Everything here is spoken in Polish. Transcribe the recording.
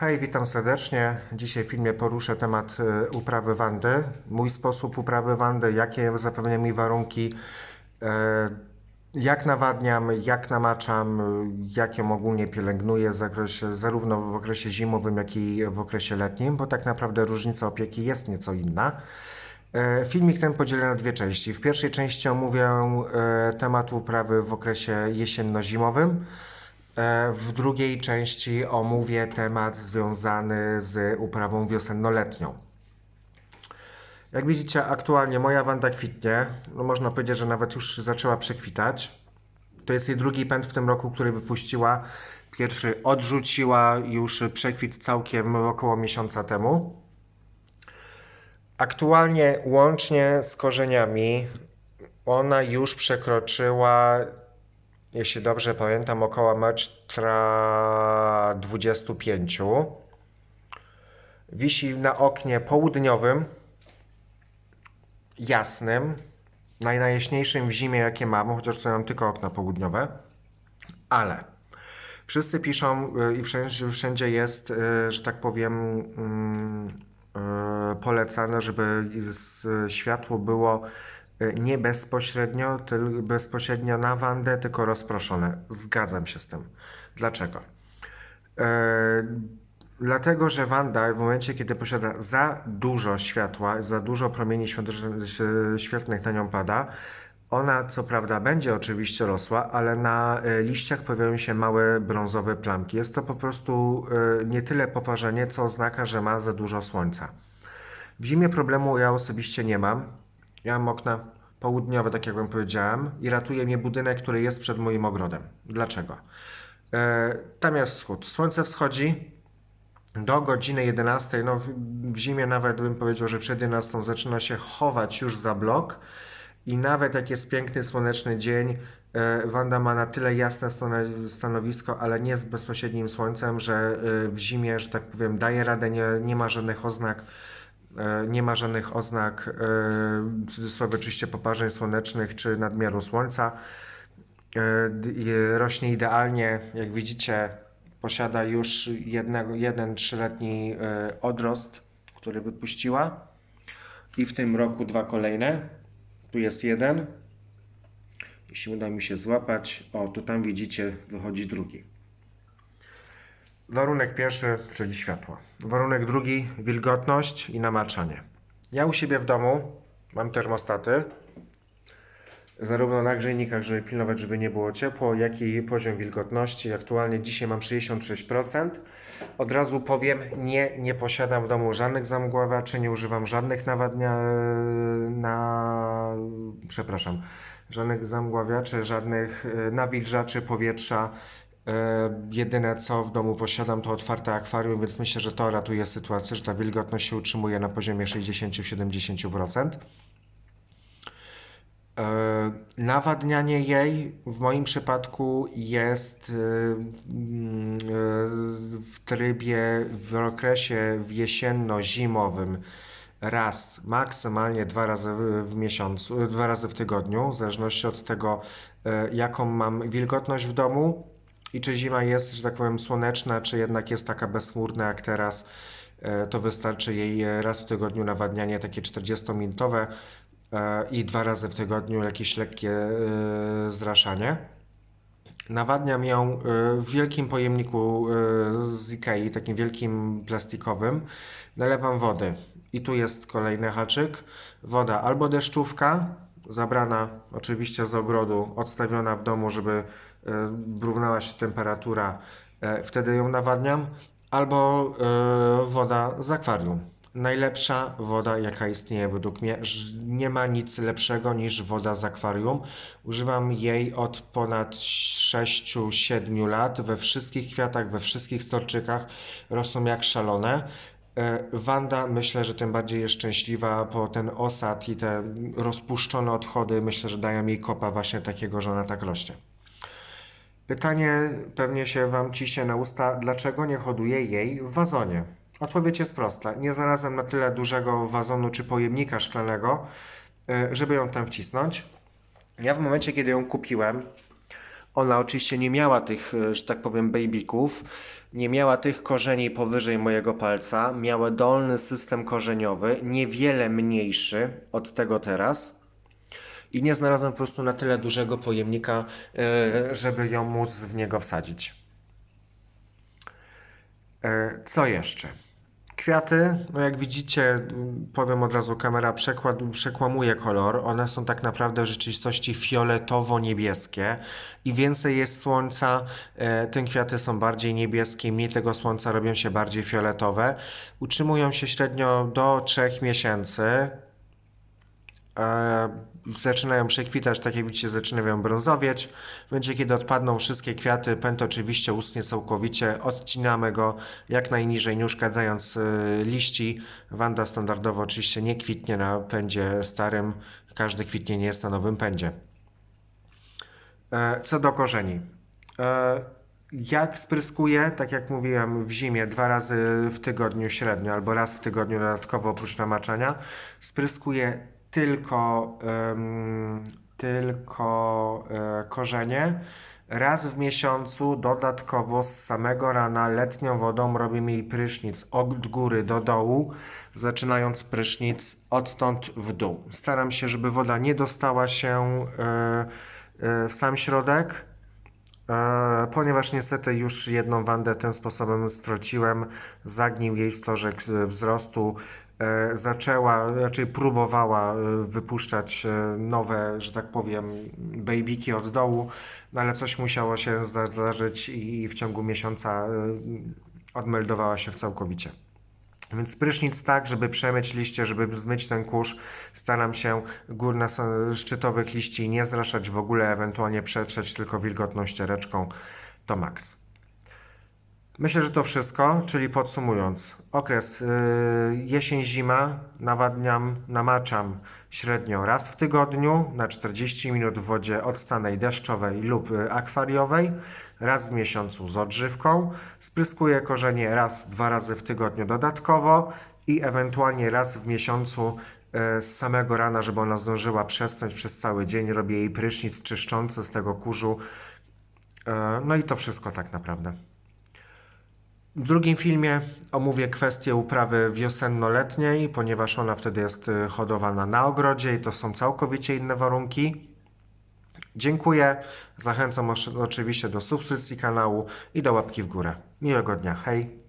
Hej, witam serdecznie. Dzisiaj w filmie poruszę temat e, uprawy wandy. Mój sposób uprawy wandy, jakie zapewnia mi warunki, e, jak nawadniam, jak namaczam, jak ją ogólnie pielęgnuję w zakresie, zarówno w okresie zimowym, jak i w okresie letnim, bo tak naprawdę różnica opieki jest nieco inna. E, Filmik ten podzielę na dwie części. W pierwszej części omówię temat uprawy w okresie jesienno-zimowym. E, W drugiej części omówię temat związany z uprawą wiosennoletnią. Jak widzicie, aktualnie moja wanda kwitnie. No można powiedzieć, że nawet już zaczęła przekwitać. To jest jej drugi pęd w tym roku, który wypuściła. Pierwszy odrzuciła już przekwit całkiem około miesiąca temu. Aktualnie łącznie z korzeniami ona już przekroczyła, jeśli dobrze pamiętam, około metra 25. Wisi na oknie południowym, jasnym, naj- najjaśniejszym w zimie, jakie mam, chociaż są tylko okna południowe, ale wszyscy piszą y, i wszędzie, wszędzie jest, y, że tak powiem, mm, y, polecane, żeby światło było nie bezpośrednio, tyl- bezpośrednio na wandę, tylko rozproszone. Zgadzam się z tym. Dlaczego? E, Dlatego, że Wanda w momencie, kiedy posiada za dużo światła, za dużo promieni świetlnych na nią pada, ona co prawda będzie oczywiście rosła, ale na e, liściach pojawiają się małe brązowe plamki. Jest to po prostu e, nie tyle poparzenie, co oznaka, że ma za dużo słońca. W zimie problemu ja osobiście nie mam. Mam okna południowe, tak jak wam powiedziałem, i ratuje mnie budynek, który jest przed moim ogrodem. Dlaczego? E, tam jest wschód. Słońce wschodzi do godziny 11. No, w zimie nawet bym powiedział, że przed 11 zaczyna się chować już za blok. I nawet jak jest piękny, słoneczny dzień, e, Wanda ma na tyle jasne stano- stanowisko, ale nie z bezpośrednim słońcem, że e, w zimie, że tak powiem, daje radę, nie, nie ma żadnych oznak, nie ma żadnych oznak, e, w cudzysłowie oczywiście poparzeń słonecznych czy nadmiaru słońca. E, Rośnie idealnie, jak widzicie, posiada już jednego, jeden trzyletni e, odrost, który wypuściła i w tym roku dwa kolejne. Tu jest jeden. Jeśli uda mi się złapać, o, tu tam widzicie, wychodzi drugi. Warunek pierwszy, czyli światło. Warunek drugi, wilgotność i namaczanie. Ja u siebie w domu mam termostaty, zarówno na grzejnikach, żeby pilnować, żeby nie było ciepło, jak i poziom wilgotności. Aktualnie dzisiaj mam 66%. Od razu powiem, nie, nie posiadam w domu żadnych zamgławiaczy, nie używam żadnych nawadnia... na... przepraszam, żadnych zamgławiaczy, żadnych e, nawilżaczy powietrza. E, Jedyne co w domu posiadam to otwarte akwarium, więc myślę, że to ratuje sytuację, że ta wilgotność się utrzymuje na poziomie 60-70%. E, Nawadnianie jej w moim przypadku jest e, mm, w trybie w okresie jesienno-zimowym raz, maksymalnie dwa razy w- miesiącu, dwa razy w tygodniu, w zależności od tego, jaką mam wilgotność w domu i czy zima jest, że tak powiem, słoneczna, czy jednak jest taka bezchmurna jak teraz. E, To wystarczy jej e, raz w tygodniu nawadnianie takie 40-minutowe e, i dwa razy w tygodniu jakieś lekkie zraszanie. Nawadniam ją w wielkim pojemniku z Ikei, takim wielkim plastikowym. Nalewam wody. I tu jest kolejny haczyk. Woda albo deszczówka, zabrana oczywiście z ogrodu, odstawiona w domu, żeby e, równała się temperatura. E, Wtedy ją nawadniam. Albo e, woda z akwarium. Najlepsza woda, jaka istnieje według mnie. Nie ma nic lepszego niż woda z akwarium. Używam jej od ponad 6-7 lat we wszystkich kwiatach, we wszystkich storczykach. Rosną jak szalone. E, Wanda myślę, że tym bardziej jest szczęśliwa, po ten osad i te rozpuszczone odchody myślę, że dają jej kopa właśnie takiego, że ona tak rośnie. Pytanie pewnie się Wam ciśnie na usta, dlaczego nie hoduję jej w wazonie? Odpowiedź jest prosta. Nie znalazłem na tyle dużego wazonu czy pojemnika szklanego, e, żeby ją tam wcisnąć. Ja w momencie, kiedy ją kupiłem, Ona oczywiście nie miała tych, e, że tak powiem, babyków, nie miała tych korzeni powyżej mojego palca, miała dolny system korzeniowy, niewiele mniejszy od tego teraz. I nie znalazłem po prostu na tyle dużego pojemnika, e, żeby ją móc w niego wsadzić. E, Co jeszcze? Kwiaty, no jak widzicie, m, powiem od razu, kamera przekład, przekłamuje kolor. One są tak naprawdę w rzeczywistości fioletowo-niebieskie. I więcej jest słońca, e, tym kwiaty są bardziej niebieskie, mniej tego słońca robią się bardziej fioletowe. Utrzymują się średnio do 3 miesięcy. E, zaczynają przekwitać, tak jak widzicie, zaczynają brązowieć. W momencie, kiedy odpadną wszystkie kwiaty, pęd oczywiście uschnie całkowicie. Odcinamy go jak najniżej, nie uszkadzając e, liści. Wanda standardowo oczywiście nie kwitnie na pędzie starym. Każde kwitnienie jest na nowym pędzie. E, Co do korzeni. Jak spryskuję, tak jak mówiłem, w zimie dwa razy w tygodniu średnio, albo raz w tygodniu dodatkowo oprócz namaczania, spryskuję tylko, em, tylko e, korzenie. Raz w miesiącu dodatkowo z samego rana letnią wodą robię jej prysznic od góry do dołu, zaczynając prysznic odtąd w dół. Staram się, żeby woda nie dostała się e, e, w sam środek. E, Ponieważ niestety już jedną Wandę tym sposobem strociłem, zagnił jej stożek e, wzrostu, e, zaczęła, raczej próbowała wypuszczać nowe, że tak powiem, babyki od dołu, no ale coś musiało się zdarzyć i w ciągu miesiąca odmeldowała się całkowicie. Więc prysznic tak, żeby przemyć liście, żeby zmyć ten kurz. Staram się gór na szczytowych liści nie zraszać w ogóle, ewentualnie przetrzeć tylko wilgotną ściereczką. To maks. Myślę, że to wszystko, czyli podsumując, okres yy, jesień-zima nawadniam, namaczam średnio raz w tygodniu na 40 minut w wodzie odstanej deszczowej lub y, akwariowej, raz w miesiącu z odżywką, spryskuję korzenie raz, dwa razy w tygodniu dodatkowo i ewentualnie raz w miesiącu y, z samego rana, żeby ona zdążyła przesnąć przez cały dzień, robię jej prysznic czyszczący z tego kurzu. Y, No i to wszystko tak naprawdę. W drugim filmie omówię kwestię uprawy wiosenno-letniej, ponieważ ona wtedy jest y, hodowana na ogrodzie i to są całkowicie inne warunki. Dziękuję. Zachęcam oczywiście do subskrypcji kanału i do łapki w górę. Miłego dnia. Hej!